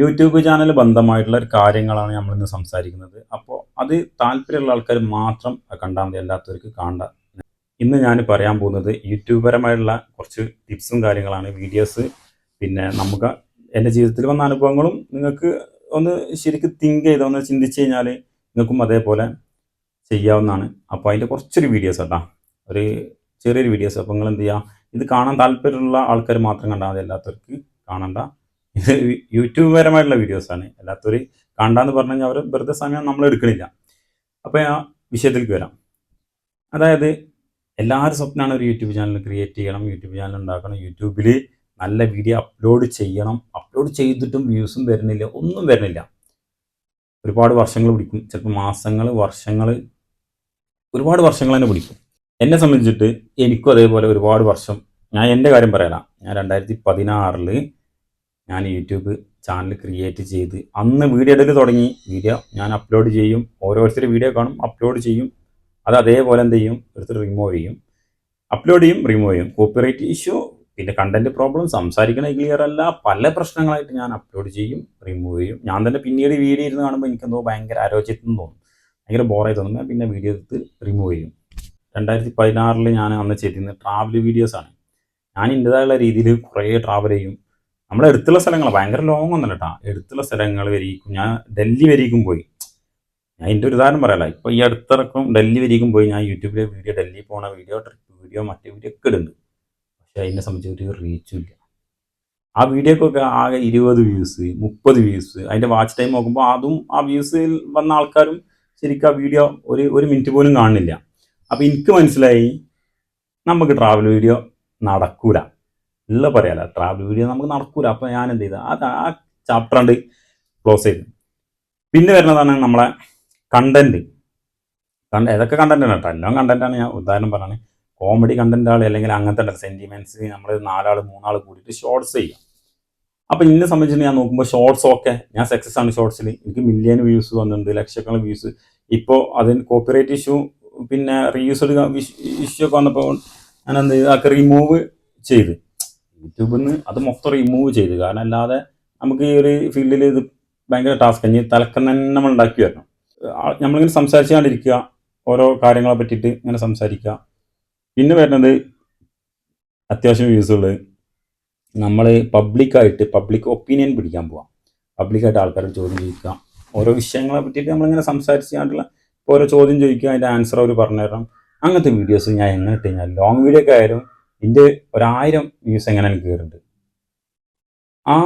YouTube channel ബന്ധമായിട്ടുള്ള കാര്യങ്ങളാണ് നമ്മൾ ഇന്ന് സംസാരിക്കുന്നത്. അപ്പോൾ അത് താല്പര്യമുള്ള ആൾക്കാർ മാത്രം കണ്ടാൽ മതി അല്ലാത്തവർക്ക് കാണണ്ട. ഇന്ന് ഞാൻ പറയാൻ പോകുന്നത് യൂട്യൂബ് പരമായിട്ടുള്ള കുറച്ച് ടിപ്സും കാര്യങ്ങളാണ് വീഡിയോസ്. പിന്നെ നമുക്ക് എന്റെ ജീവിതത്തിൽ വന്ന അനുഭവങ്ങളും നിങ്ങൾക്ക് ഒന്ന് ശരിക്കും തിങ്ക് ചെയ്ത് ഒന്ന് ചിന്തിച്ച് കഴിഞ്ഞാൽ നിങ്ങൾക്കും അതേപോലെ ചെയ്യാവുന്നതാണ്. അപ്പോൾ അതിന്റെ കുറച്ചൊരു വീഡിയോസ് കേട്ടോ. ഒരു ചെറിയൊരു വീഡിയോസ്. അപ്പോൾ നിങ്ങൾ എന്ത് ചെയ്യുക? ഇത് കാണാൻ താല്പര്യമുള്ള ആൾക്കാർ മാത്രം കണ്ടാൽ മതി അല്ലാത്തവർക്ക് കാണണ്ട. യൂട്യൂബ് പരമായിട്ടുള്ള വീഡിയോസാണ്. അല്ലാത്തവർ കാണണ്ടെന്ന് പറഞ്ഞു കഴിഞ്ഞാൽ അവർ വെറുതെ സമയം നമ്മൾ എടുക്കണില്ല. അപ്പോൾ ആ വിഷയത്തിലേക്ക് വരാം. അതായത് എല്ലാവരും സ്വപ്നമാണ് ഒരു യൂട്യൂബ് ചാനൽ ക്രിയേറ്റ് ചെയ്യണം യൂട്യൂബ് ചാനൽ ഉണ്ടാക്കണം യൂട്യൂബിൽ നല്ല വീഡിയോ അപ്ലോഡ് ചെയ്യണം. അപ്ലോഡ് ചെയ്തിട്ടും വ്യൂസും വരുന്നില്ല ഒന്നും വരുന്നില്ല. ഒരുപാട് വർഷങ്ങൾ പിടിക്കും. ചിലപ്പോൾ മാസങ്ങൾ വർഷങ്ങൾ ഒരുപാട് വർഷങ്ങൾ തന്നെ പിടിക്കും. എന്നെ സംബന്ധിച്ചിട്ട് എനിക്കും അതേപോലെ ഒരുപാട് വർഷം ഞാൻ എന്റെ കാര്യം പറയാനാ ഞാൻ രണ്ടായിരത്തി പതിനാറിൽ ഞാൻ യൂട്യൂബ് ചാനൽ ക്രിയേറ്റ് ചെയ്ത് അന്ന് വീഡിയോ ഇടൽ തുടങ്ങി. വീഡിയോ ഞാൻ അപ്ലോഡ് ചെയ്യും. ഓരോരുത്തർ വീഡിയോ കാണും അപ്ലോഡ് ചെയ്യും. അത് അതേപോലെ എന്ത് ചെയ്യും? ഒരുത്തർ റിമൂവ് ചെയ്യും. അപ്ലോഡ് ചെയ്യും റിമൂവ് ചെയ്യും. കോപ്പിറൈറ്റ് ഇഷ്യൂ പിന്നെ കണ്ടന്റ് പ്രോബ്ലം സംസാരിക്കണ ക്ലിയർ അല്ല. പല പ്രശ്നങ്ങളായിട്ട് ഞാൻ അപ്ലോഡ് ചെയ്യും റിമൂവ് ചെയ്യും. ഞാൻ തന്നെ പിന്നീട് വീഡിയോ ഇരുന്ന് കാണുമ്പോൾ എനിക്കെന്തോ ഭയങ്കര ആരോഗ്യത്തിൽ തോന്നും. ഭയങ്കര ബോറായി തോന്നും ഞാൻ പിന്നെ വീഡിയോ എടുത്ത് റിമൂവ് ചെയ്യും. രണ്ടായിരത്തി പതിനാറിൽ ഞാൻ അന്ന് ചെയ്തിരുന്നത് ട്രാവൽ വീഡിയോസാണ് ഞാൻ എന്റെതായുള്ള രീതിയിൽ കുറേ ട്രാവൽ ചെയ്യും. നമ്മുടെ അടുത്തുള്ള സ്ഥലങ്ങൾ ഭയങ്കര ലോങ് ഒന്നല്ല കേട്ടോ അടുത്തുള്ള സ്ഥലങ്ങൾ വരിക്കും. ഞാൻ ഡൽഹി വരിക്കും പോയി. ഞാൻ എന്റെ ഒരു ഉദാഹരണം പറയാലോ. ഇപ്പോൾ ഈ അടുത്തിറക്കും ഡൽഹി വരിക്കും പോയി. ഞാൻ യൂട്യൂബിലെ വീഡിയോ ഡൽഹി പോണ വീഡിയോ ട്രിപ്പ് വീഡിയോ മറ്റേ വീഡിയോ ഒക്കെ ഇടുന്നുണ്ട്. പക്ഷേ അതിനെ സംബന്ധിച്ച് ഒരു റീച്ചും ഇല്ല. ആ വീഡിയോക്കൊക്കെ ആകെ ഇരുപത് വ്യൂസ് മുപ്പത് വ്യൂസ് അതിന്റെ വാച്ച് ടൈം നോക്കുമ്പോൾ അതും ആ വ്യൂസിൽ വന്ന ആൾക്കാരും ശരിക്കും ആ വീഡിയോ ഒരു ഒരു മിനിറ്റ് പോലും കാണുന്നില്ല. അപ്പോൾ എനിക്ക് മനസ്സിലായി നമുക്ക് ട്രാവൽ വീഡിയോ നടക്കൂല. ഉള്ള പറയാല. ട്രാവൽ വീഡിയോ നമുക്ക് നടക്കൂല. അപ്പോൾ ഞാൻ എന്ത് ചെയ്തു? അത് ആ ചാപ്റ്റർ ഉണ്ട് ക്ലോസ് ചെയ്തു. പിന്നെ വരുന്നതാണ് നമ്മളെ കണ്ടന്റ് കണ്ട ഏതൊക്കെ കണ്ടന്റ് കേട്ടോ? എല്ലാം കണ്ടന്റാണ് ഞാൻ ഉദാഹരണം പറയുന്നത് കോമഡി കണ്ടന്റ് ആൾ അല്ലെങ്കിൽ അങ്ങനത്തെ സെന്റിമെന്റ്സ് നമ്മൾ നാലാൾ മൂന്നാൾ കൂടിയിട്ട് ഷോർട്സ് ചെയ്യാം. അപ്പൊ എന്നെ സംബന്ധിച്ച് ഞാൻ നോക്കുമ്പോൾ ഷോർട്സ് ഒക്കെ ഞാൻ സക്സസ് ആണ് ഷോർട്സിൽ എനിക്ക് മില്യൺ വ്യൂസ് വന്നിട്ടുണ്ട് ലക്ഷക്കണക്കിന് വ്യൂസ് ഇപ്പോൾ അതിന് കോപ്പിറൈറ്റ് ഇഷ്യൂ പിന്നെ റീയൂസ് ഇഷ്യൂ ഒക്കെ വന്നപ്പോൾ ഞാൻ എന്ത് അതൊക്കെ റിമൂവ് ചെയ്ത്. യൂട്യൂബിൽ നിന്ന് അത് മൊത്തം റിമൂവ് ചെയ്ത്. കാരണം അല്ലാതെ നമുക്ക് ഈ ഒരു ഫീൽഡിൽ ഇത് ഭയങ്കര ടാസ്ക് ഇനി തലക്കം തന്നെ നമ്മൾ ഉണ്ടാക്കി വരണം നമ്മളിങ്ങനെ സംസാരിച്ചുകൊണ്ടിരിക്കുക. ഓരോ കാര്യങ്ങളെ പറ്റിയിട്ട് ഇങ്ങനെ സംസാരിക്കുക. പിന്നെ വരുന്നത് അത്യാവശ്യം വ്യൂസുകൾ നമ്മൾ പബ്ലിക്കായിട്ട് പബ്ലിക് ഒപ്പീനിയൻ പിടിക്കാൻ പോവാം. പബ്ലിക്കായിട്ട് ആൾക്കാരോട് ചോദ്യം ചോദിക്കുക. ഓരോ വിഷയങ്ങളെ പറ്റിയിട്ട് നമ്മളിങ്ങനെ സംസാരിച്ചുകൊണ്ടുള്ള ഓരോ ചോദ്യം ചോദിക്കുക. അതിന്റെ ആൻസർ അവർ പറഞ്ഞു തരണം അങ്ങനത്തെ വീഡിയോസ് ഞാൻ എങ്ങനെ ഇട്ട് കഴിഞ്ഞാൽ ലോങ് വീഡിയോ ഒക്കെ ആയാലും ഇതിന്റെ ഒരായിരം വ്യൂസ് എങ്ങനെ എനിക്ക് കയറുന്നുണ്ട്? ആ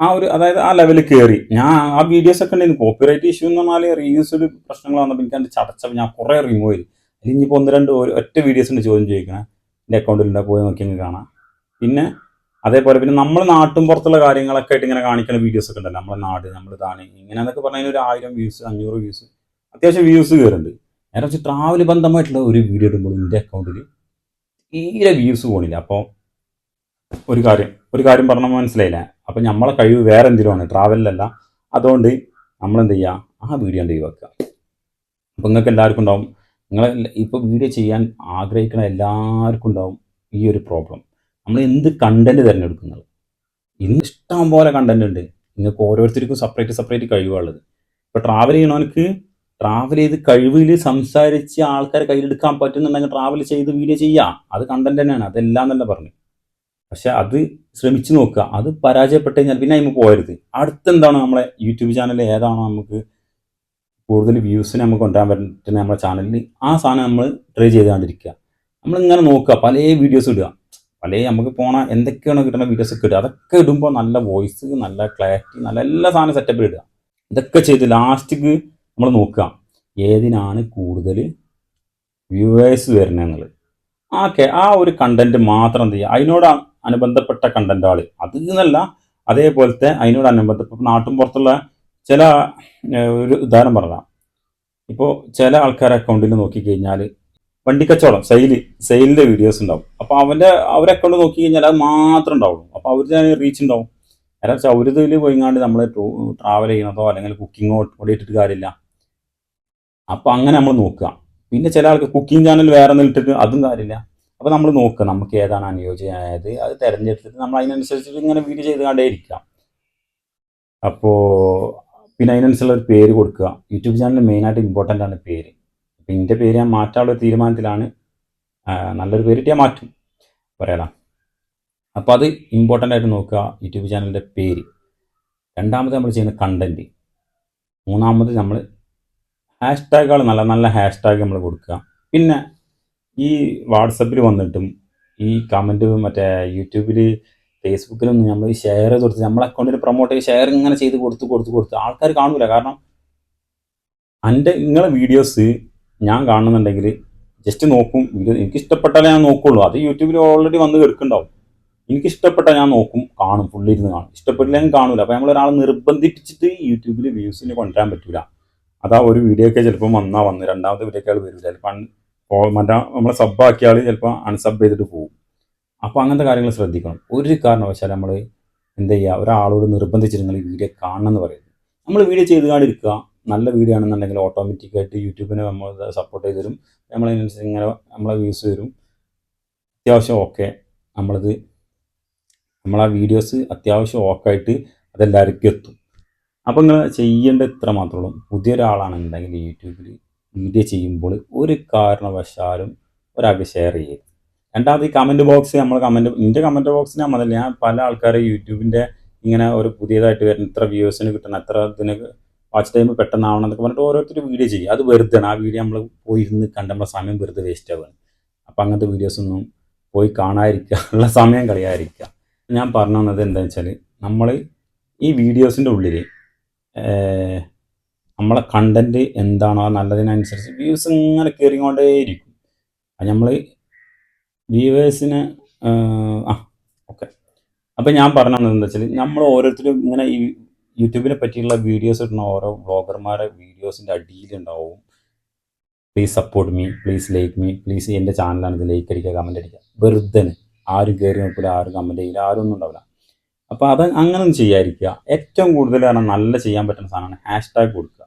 ആ ഒരു അതായത് ആ ലെവലിൽ കയറി ഞാൻ ആ വീഡിയോസ് ഒക്കെ ഉണ്ടായിരുന്നു. കോപ്പിറൈറ്റ് ഇഷ്യൂ എന്ന് പറഞ്ഞാൽ റീയൂസ്ഡ് പ്രശ്നങ്ങൾ വന്നപ്പോൾ എനിക്ക് അതിന്റെ ചടച്ചപ്പോൾ ഞാൻ കുറേ റിമൂവ് ചെയ്തു. അതിൽ ഇനിയിപ്പോൾ ഒന്ന് രണ്ട് ഒറ്റ വീഡിയോസ് ഉണ്ട് ചോദ്യം ചോദിക്കണം. എന്റെ അക്കൗണ്ടിൽ ഉണ്ടാ പോയി നോക്കി അങ്ങ് കാണാം. പിന്നെ അതേപോലെ പിന്നെ നമ്മൾ നാട്ടും പുറത്തുള്ള കാര്യങ്ങളൊക്കെ ആയിട്ട് ഇങ്ങനെ കാണിക്കുന്ന വീഡിയോസ് ഒക്കെ ഉണ്ടല്ലോ. നമ്മുടെ നാട് നമ്മൾ ഇതാണ് ഇങ്ങനെ എന്നൊക്കെ പറഞ്ഞാൽ ഒരു ആയിരം വ്യൂസ് അഞ്ഞൂറ് വ്യൂസ് അത്യാവശ്യം വ്യൂസ് കയറുന്നുണ്ട് നേരെ വെച്ച് ട്രാവൽ ബന്ധമായിട്ടുള്ള ഒരു വീഡിയോ ഇടുമ്പോൾ എന്റെ അക്കൗണ്ടിൽ തീരെ വ്യൂസ് പോണില്ല. അപ്പോൾ ഒരു കാര്യം ഒരു കാര്യം പറഞ്ഞാൽ മനസ്സിലായില്ല? അപ്പം നമ്മളെ കഴിവ് വേറെ എന്തെങ്കിലുമാണ് ട്രാവലിലല്ല അതുകൊണ്ട് നമ്മൾ എന്ത് ചെയ്യുക ആ വീഡിയോ എന്ത് വെക്കുക അപ്പം നിങ്ങൾക്ക് എല്ലാവർക്കും ഉണ്ടാവും. നിങ്ങൾ ഇപ്പോൾ വീഡിയോ ചെയ്യാൻ ആഗ്രഹിക്കുന്ന എല്ലാവർക്കും ഉണ്ടാവും ഈ ഒരു പ്രോബ്ലം നമ്മൾ എന്ത് കണ്ടന്റ് തിരഞ്ഞെടുക്കുന്നത്? ഇന്ന് ഇഷ്ടം പോലെ കണ്ടന്റ് ഉണ്ട്. നിങ്ങൾക്ക് ഓരോരുത്തർക്കും സെപ്പറേറ്റ് സെപ്പറേറ്റ് കഴിവുള്ളത് ഇപ്പോൾ ട്രാവൽ ചെയ്യണവർക്ക് ട്രാവൽ ചെയ്ത് കഴിവിൽ സംസാരിച്ച് ആൾക്കാരെ കയ്യിലെടുക്കാൻ പറ്റുന്നുണ്ടെങ്കിൽ ട്രാവൽ ചെയ്ത് വീഡിയോ ചെയ്യാം. അത് കണ്ടന്റ് തന്നെയാണ്. അതെല്ലാം എന്നല്ല പറഞ്ഞു. പക്ഷെ അത് ശ്രമിച്ചു നോക്കുക. അത് പരാജയപ്പെട്ട് കഴിഞ്ഞാൽ പിന്നെ അതിന് പോയരുത് അടുത്തെന്താണ് നമ്മളെ യൂട്യൂബ് ചാനൽ ഏതാണോ നമുക്ക് കൂടുതൽ വ്യൂസിന് നമുക്ക് കൊണ്ടുവരാൻ പറ്റുന്ന നമ്മുടെ ചാനലിൽ ആ സാധനം നമ്മൾ ട്രൈ ചെയ്തുകൊണ്ടിരിക്കുക. നമ്മളിങ്ങനെ നോക്കുക. പല വീഡിയോസ് ഇടുക. പല നമുക്ക് പോണ എന്തൊക്കെയാണോ കിട്ടുന്ന വീഡിയോസ് ഒക്കെ ഇടുക. അതൊക്കെ ഇടുമ്പോൾ നല്ല വോയിസ് നല്ല ക്ലാരിറ്റി നല്ല എല്ലാ സാധനം സെറ്റപ്പിൽ ഇടുക. ഇതൊക്കെ ചെയ്ത് ലാസ്റ്റിക്ക് നമ്മൾ നോക്കാം ഏതിനാണ് കൂടുതൽ വ്യൂവേഴ്സ് വരുന്നതെന്നുള്ളത്. ആ കെ ആ ഒരു കണ്ടന്റ് മാത്രം എന്ത് ചെയ്യുക. അതിനോട് അനുബന്ധപ്പെട്ട കണ്ടന്റ് ആൾ. അത് എന്നല്ല അതേപോലത്തെ അതിനോട് അനുബന്ധപ്പെട്ട നാട്ടും പുറത്തുള്ള ചില ഒരു ഉദാഹരണം പറയാം ഇപ്പോൾ ചില ആൾക്കാരെ അക്കൗണ്ടിൽ നോക്കിക്കഴിഞ്ഞാൽ വണ്ടിക്കച്ചവടം സെയിൽ സെയിലിന്റെ വീഡിയോസ് ഉണ്ടാവും. അപ്പോൾ അവന്റെ അവരെ അക്കൗണ്ട് നോക്കിക്കഴിഞ്ഞാൽ അത് മാത്രം ഉണ്ടാവുള്ളൂ. അപ്പോൾ അവരുടെ റീച്ച് ഉണ്ടാവും. കാരണം വെച്ചാൽ അവരിതിൽ പോയിങ്ങാണ്ട് നമ്മൾ ട്രാവൽ ചെയ്യണതോ അല്ലെങ്കിൽ കുക്കിങ്ങോ ഓടിയിട്ടിട്ട് കാര്യമില്ല. അപ്പോൾ അങ്ങനെ നമ്മൾ നോക്കുക. പിന്നെ ചില ആൾക്ക് കുക്കിംഗ് ചാനൽ വേറെ നിന്നിട്ടിട്ട് അതും കാര്യമില്ല. അപ്പോൾ നമ്മൾ നോക്കുക നമുക്ക് ഏതാണ് അനുയോജ്യമായത്. അത് തിരഞ്ഞെടുത്തിട്ട് നമ്മൾ അതിനനുസരിച്ചിട്ട് ഇങ്ങനെ വീഡിയോ ചെയ്ത് കണ്ടേ ഇരിക്കാം അപ്പോൾ പിന്നെ അതിനനുസരിച്ചുള്ള ഒരു പേര് കൊടുക്കുക. യൂട്യൂബ് ചാനൽ മെയിനായിട്ട് ഇമ്പോർട്ടന്റ് ആണ് പേര്. അപ്പോൾ എന്റെ പേര് ഞാൻ മാറ്റാനുള്ള തീരുമാനത്തിലാണ്. നല്ലൊരു പേര് കിട്ടിയാൽ മാറ്റും. പറയാലോ അപ്പോൾ അത് ഇമ്പോർട്ടന്റ് ആയിട്ട് നോക്കുക. യൂട്യൂബ് ചാനലിന്റെ പേര്. രണ്ടാമത് നമ്മൾ ചെയ്യുന്ന കണ്ടന്റ് മൂന്നാമത് നമ്മൾ ഹാഷ്ടാഗുകൾ നല്ല നല്ല ഹാഷ്ടാഗ് നമ്മൾ കൊടുക്കുക. പിന്നെ ഈ വാട്സപ്പിൽ വന്നിട്ടും ഈ കമന്റ് മറ്റേ യൂട്യൂബിൽ ഫേസ്ബുക്കിലൊന്നും നമ്മൾ ഷെയർ ചെയ്ത് കൊടുത്ത് നമ്മളെ അക്കൗണ്ടിൽ പ്രൊമോട്ട് ചെയ്ത് ഷെയർ ഇങ്ങനെ ചെയ്ത് കൊടുത്ത് കൊടുത്ത് കൊടുത്ത് ആൾക്കാർ കാണൂല. കാരണം എന്റെ നിങ്ങളെ വീഡിയോസ് ഞാൻ കാണുന്നുണ്ടെങ്കിൽ ജസ്റ്റ് നോക്കും. എനിക്ക് ഇഷ്ടപ്പെട്ടാലേ ഞാൻ നോക്കുള്ളൂ. അത് യൂട്യൂബിൽ ഓൾറെഡി വന്ന് കിടക്കുന്നുണ്ടാവും എനിക്ക് ഇഷ്ടപ്പെട്ടാൽ ഞാൻ നോക്കും കാണും ഫുള്ളിരുന്ന് കാണും. ഇഷ്ടപ്പെട്ടില്ലെങ്കിൽ കാണൂല. അപ്പോൾ നമ്മൾ നിർബന്ധിപ്പിച്ചിട്ട് യൂട്യൂബിൽ വ്യൂസിന് കൊണ്ടുവരാൻ പറ്റൂല. അതാ ഒരു വീഡിയോ ഒക്കെ ചിലപ്പോൾ വന്നാൽ വന്ന്. രണ്ടാമത്തെ വീഡിയോ ഒക്കെ വരില്ല ചിലപ്പോൾ മറ്റേ നമ്മളെ സബ്ബാക്കിയ ആൾ ചിലപ്പോൾ അൺസബ് ചെയ്തിട്ട് പോകും അപ്പോൾ അങ്ങനത്തെ കാര്യങ്ങൾ ശ്രദ്ധിക്കണം. ഒരു കാരണവശാൽ നമ്മൾ എന്ത് ചെയ്യുക ഒരാളോട് നിർബന്ധിച്ചിട്ട് ഈ വീഡിയോ കാണണം എന്ന് പറയുന്നത്. നമ്മൾ വീഡിയോ ചെയ്ത് കാണിരിക്കുക നല്ല വീഡിയോ ആണെന്നുണ്ടെങ്കിൽ ഓട്ടോമാറ്റിക്കായിട്ട് യൂട്യൂബിനെ നമ്മൾ സപ്പോർട്ട് ചെയ്ത് തരും. നമ്മളതിനനുസരിച്ച് ഇങ്ങനെ നമ്മളെ വ്യൂസ് വരും. അത്യാവശ്യം ഓക്കെ നമ്മളത് നമ്മളാ വീഡിയോസ് അത്യാവശ്യം ഓക്കായിട്ട് അതെല്ലാവർക്കും എത്തും. അപ്പോൾ നിങ്ങൾ ചെയ്യേണ്ട ഇത്ര മാത്രമേ പുതിയ പുതിയൊരാളാണെന്നുണ്ടെങ്കിൽ യൂട്യൂബിൽ വീഡിയോ ചെയ്യുമ്പോൾ ഒരു കാരണവശാലും ഒരാൾക്ക് ഷെയർ ചെയ്യരുത്. രണ്ടാമത് ഈ കമന്റ് ബോക്സ് നമ്മൾ കമന്റ് എന്റെ കമന്റ് ബോക്സിന് നമ്മളല്ല ഞാൻ പല ആൾക്കാരെ യൂട്യൂബിന്റെ ഇങ്ങനെ ഒരു പുതിയതായിട്ട് വരുന്ന ഇത്ര വ്യൂസിന് കിട്ടണം എത്ര ഇതിന് വാച്ച് ടൈം പെട്ടെന്നാവണം എന്നൊക്കെ പറഞ്ഞിട്ട് ഓരോരുത്തർ വീഡിയോ ചെയ്യും. അത് വെറുതെ ആ വീഡിയോ നമ്മൾ പോയി ഇരുന്ന് കണ്ട സമയം വെറുതെ വേസ്റ്റ് ആവുകയാണ്. അപ്പം അങ്ങനത്തെ വീഡിയോസൊന്നും പോയി കാണാതിരിക്കുക ഉള്ള സമയം കളയാതിരിക്കുക. ഞാൻ പറഞ്ഞു വന്നത് എന്താണെന്ന് വെച്ചാൽ നമ്മൾ ഈ വീഡിയോസിന്റെ ഉള്ളിൽ നമ്മളെ കണ്ടന്റ് എന്താണോ നല്ലതിനനുസരിച്ച് വ്യൂസ് ഇങ്ങനെ കയറിക്കൊണ്ടേയിരിക്കും അത് നമ്മൾ വ്യൂവേഴ്സിന് ആ ഓക്കെ അപ്പം ഞാൻ പറഞ്ഞു എന്താ വെച്ചാൽ നമ്മൾ ഓരോരുത്തരും ഇങ്ങനെ ഈ യൂട്യൂബിനെ പറ്റിയുള്ള വീഡിയോസ് ഇടുന്ന ഓരോ വ്ളോഗർമാരെ വീഡിയോസിന്റെ അടിയിലുണ്ടാവും please support me please like me please എന്റെ ചാനലാണ് ഇത് ലൈക്ക് അടിക്കുക കമന്റ് അടിക്കുക. വെറുതെ ആരും കയറി നോക്കില്ല ആരും കമന്റ് ചെയ്യില്ല ആരും ഒന്നും ഉണ്ടാവില്ല. അപ്പോൾ അത് അങ്ങനെ ചെയ്യാതിരിക്കുക. ഏറ്റവും കൂടുതൽ കാരണം നല്ല ചെയ്യാൻ പറ്റുന്ന സാധനമാണ് ഹാഷ് ടാഗ് കൊടുക്കുക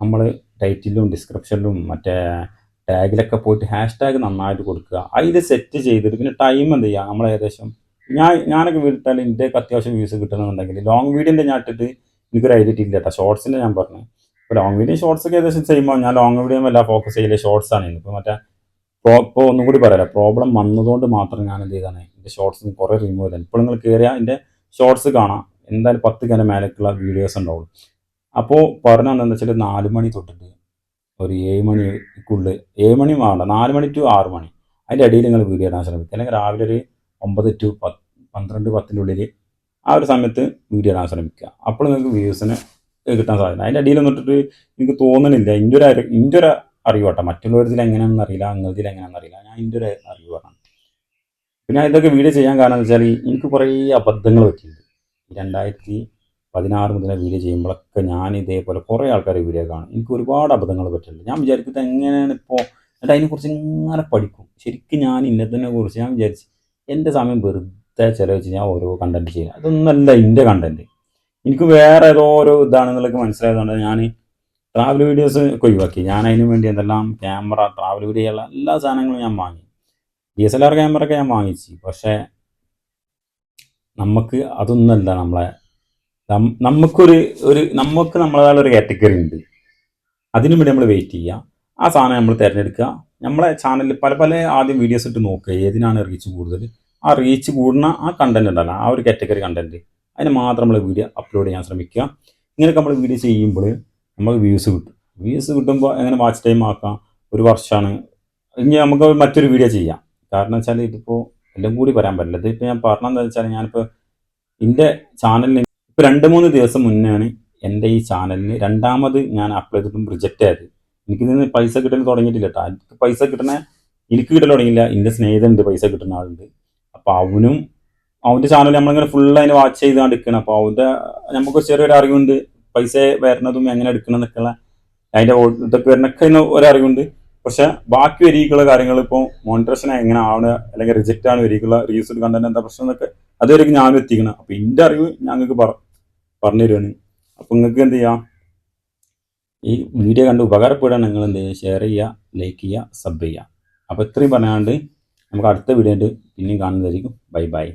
നമ്മൾ ടൈറ്റിലും ഡിസ്ക്രിപ്ഷനിലും മറ്റേ ടാഗിലൊക്കെ പോയിട്ട് ഹാഷ് ടാഗ് നന്നായിട്ട് കൊടുക്കുക. അതിൽ സെറ്റ് ചെയ്തിട്ട് പിന്നെ ടൈം എന്ത് ചെയ്യുക നമ്മൾ ഏകദേശം ഞാൻ ഞാനൊക്കെ വീട്ടിൽ എന്റെ അത്യാവശ്യം വ്യൂസ് കിട്ടണമെന്നുണ്ടെങ്കിൽ ലോങ് വീഡിയോന്റെ ഞാൻ ഇട്ടിട്ട് എനിക്കൊരു ഐഡിയ ഇല്ല കേട്ടോ ഷോർട്സിന്റെ ഞാൻ പറഞ്ഞു. ഇപ്പോൾ ലോങ് വീഡിയോ ഷോർട്സൊക്കെ ഏകദേശം ചെയ്യുമ്പോൾ ഞാൻ ലോങ് വീഡിയോ എല്ലാം ഫോക്കസ് ചെയ്യില്ല ഷോർട്സ് ആണ്. ഇപ്പോൾ മറ്റേ പ്രോ ഇപ്പോൾ ഒന്നും കൂടി പറയാം പ്രോബ്ലം വന്നതുകൊണ്ട് മാത്രം ഞാൻ എന്ത് ചെയ്താണ് എന്റെ ഷോർട്സ് കുറേ റിമൂവ് ചെയ്തത് ഇപ്പോൾ നിങ്ങൾ കയറിയാൽ എന്റെ ഷോർട്സ് കാണാം. എന്തായാലും പത്ത് കിലോ മേലേക്കുള്ള വീഡിയോസ് ഉണ്ടാവും അപ്പോൾ പറഞ്ഞ എന്താണെന്ന് വെച്ചാൽ നാല് മണി തൊട്ടിട്ട് ഒരു ഏഴ് മണിക്കുള്ളിൽ ഏഴ് മണി വേണ്ട നാല് മണി ടു ആറ് മണി. അതിന്റെ ഇടയിൽ നിങ്ങൾ വീഡിയോ ഇടാൻ ശ്രമിക്കുക. അല്ലെങ്കിൽ രാവിലെ ഒരു ഒമ്പത് ടു പത്ത് പന്ത്രണ്ട് പത്തിന്റെ ഉള്ളിൽ ആ ഒരു സമയത്ത് വീഡിയോ ഇടാൻ ശ്രമിക്കുക. അപ്പോൾ നിങ്ങൾക്ക് വ്യൂസിന് കിട്ടാൻ സാധ്യത. അതിന്റെ അടിയിൽ നിന്നിട്ട് എനിക്ക് തോന്നണില്ല. എന്റെ ഒരു ഇന്റെ ഒരു അറിവ് കേട്ടോ. മറ്റുള്ളവരിതിൽ എങ്ങനെയാണെന്ന് അറിയില്ല അങ്ങനത്തിൽ എങ്ങനെയാണെന്ന് അറിയില്ല. ഞാൻ എന്റെ ഒരു അറിവ് പറഞ്ഞു പിന്നെ ഇതൊക്കെ വീഡിയോ ചെയ്യാൻ കാരണം എന്ന് വെച്ചാൽ എനിക്ക് കുറേ അബദ്ധങ്ങൾ പറ്റിയിട്ടുണ്ട്. രണ്ടായിരത്തി പതിനാറ് മുതൽ വീഡിയോ ചെയ്യുമ്പോഴൊക്കെ ഞാൻ ഇതേപോലെ കുറേ ആൾക്കാർ വീഡിയോ കാണും. എനിക്ക് ഒരുപാട് അബദ്ധങ്ങൾ പറ്റിയിട്ടുണ്ട്. ഞാൻ വിചാരിക്കുന്നത് എങ്ങനെയാണ് ഇപ്പോൾ എന്നിട്ട് അതിനെക്കുറിച്ച് ഇങ്ങനെ പഠിക്കും. ശരിക്കും ഞാൻ ഇന്നതിനെ കുറിച്ച് ഞാൻ വിചാരിച്ച് എന്റെ സമയം വെറുതെ ചിലവഴിച്ച് ഞാൻ ഓരോ കണ്ടന്റ് ചെയ്യുന്നത്. അതൊന്നല്ല എന്റെ കണ്ടന്റ് എനിക്ക് വേറെ ഏതോ ഓരോ ഇതാണെന്നുള്ളതൊക്കെ മനസ്സിലായതുകൊണ്ട് ഞാൻ ട്രാവൽ വീഡിയോസ് ഒക്കെ ഒഴിവാക്കി. ഞാൻ അതിന് വേണ്ടി എന്തെല്ലാം ക്യാമറ ട്രാവൽ വീഡിയോ എല്ലാ സാധനങ്ങളും ഞാൻ വാങ്ങി. D S L R camera ഒക്കെ ഞാൻ വാങ്ങിച്ചു. പക്ഷേ നമുക്ക് അതൊന്നല്ല നമ്മളെ. നമുക്കൊരു ഒരു നമുക്ക് നമ്മളതായ ഒരു കാറ്റഗറി ഉണ്ട്. അതിനു വേണ്ടി നമ്മൾ വെയിറ്റ് ചെയ്യുക ആ സാധനം നമ്മൾ തിരഞ്ഞെടുക്കുക. നമ്മളെ ചാനലിൽ പല പല ആദ്യം വീഡിയോസ് ഇട്ട് നോക്കുക. ഏതിനാണ് റീച്ച് കൂടുതൽ ആ റീച്ച് കൂടുന്ന ആ കണ്ടന്റ് ഉണ്ടല്ലോ. ആ ഒരു കാറ്റഗറി കണ്ടന്റ് അതിന് മാത്രം നമ്മൾ വീഡിയോ അപ്ലോഡ് ചെയ്യാൻ ശ്രമിക്കുക. ഇങ്ങനെയൊക്കെ നമ്മൾ വീഡിയോ ചെയ്യുമ്പോൾ നമുക്ക് വ്യൂസ് കിട്ടും. വ്യൂസ് കിട്ടുമ്പോൾ എങ്ങനെ വാച്ച് ടൈം ആക്കാം? ഒരു വർഷമാണ് ഇനി നമുക്ക് മറ്റൊരു വീഡിയോ ചെയ്യാം. കാരണം വെച്ചാൽ ഇതിപ്പോൾ എല്ലാം കൂടി പറയാൻ പറ്റില്ല. ഇതിപ്പോൾ ഞാൻ പറഞ്ഞതെന്ന് വെച്ചാൽ ഞാനിപ്പോൾ എന്റെ ചാനലിന് ഇപ്പോൾ രണ്ട് മൂന്ന് ദിവസം മുന്നെയാണ് എന്റെ ഈ ചാനലിന് രണ്ടാമത് ഞാൻ അപ്ലൈ ചെയ്തിട്ടും റിജക്റ്റ് ആയത്. എനിക്ക് നിന്ന് പൈസ കിട്ടൽ തുടങ്ങിയിട്ടില്ല കേട്ടോ എനിക്ക് പൈസ കിട്ടണ എനിക്ക് കിട്ടൽ തുടങ്ങിയില്ല. എന്റെ സ്നേഹിതനുണ്ട് പൈസ കിട്ടുന്ന ആളുണ്ട്. അപ്പോൾ അവനും അവന്റെ ചാനൽ നമ്മളിങ്ങനെ ഫുൾ അതിനെ വാച്ച് ചെയ്ത് എടുക്കണം അപ്പോൾ അവന്റെ നമുക്ക് ചെറിയൊരു അറിവുണ്ട്. പൈസ വരുന്നതും എങ്ങനെ എടുക്കണം എന്നൊക്കെയുള്ള അതിന്റെ ഇതൊക്കെ വരുന്നൊക്കെ അതിന് ഒരറിവുണ്ട്. പക്ഷെ ബാക്കി വരിക്കുള്ള കാര്യങ്ങൾ ഇപ്പോൾ മോണിറ്ററേഷൻ എങ്ങനെ ആവണ അല്ലെങ്കിൽ റിജക്റ്റ് ആണ് വരിക്കുള്ള റീസൺ കണ്ടന്റ് എന്താ പ്രശ്നം എന്നൊക്കെ അതുവരെയും ഞാനും എത്തിക്കണം. അപ്പോൾ എന്റെ അറിവ് ഞങ്ങൾക്ക് പറ പറഞ്ഞു തരുവാണ്. അപ്പോൾ നിങ്ങൾക്ക് എന്ത് ചെയ്യാം? ഈ വീഡിയോ കണ്ട് ഉപകാരപ്പെടാൻ നിങ്ങൾ എന്ത് ചെയ്യുക? ഷെയർ ചെയ്യുക ലൈക്ക് ചെയ്യുക സബ് ചെയ്യുക. അപ്പോൾ ഇത്രയും പറയാണ്ട് നമുക്ക് അടുത്ത വീഡിയോ പിന്നെയും കാണുന്നതായിരിക്കും. Bye bye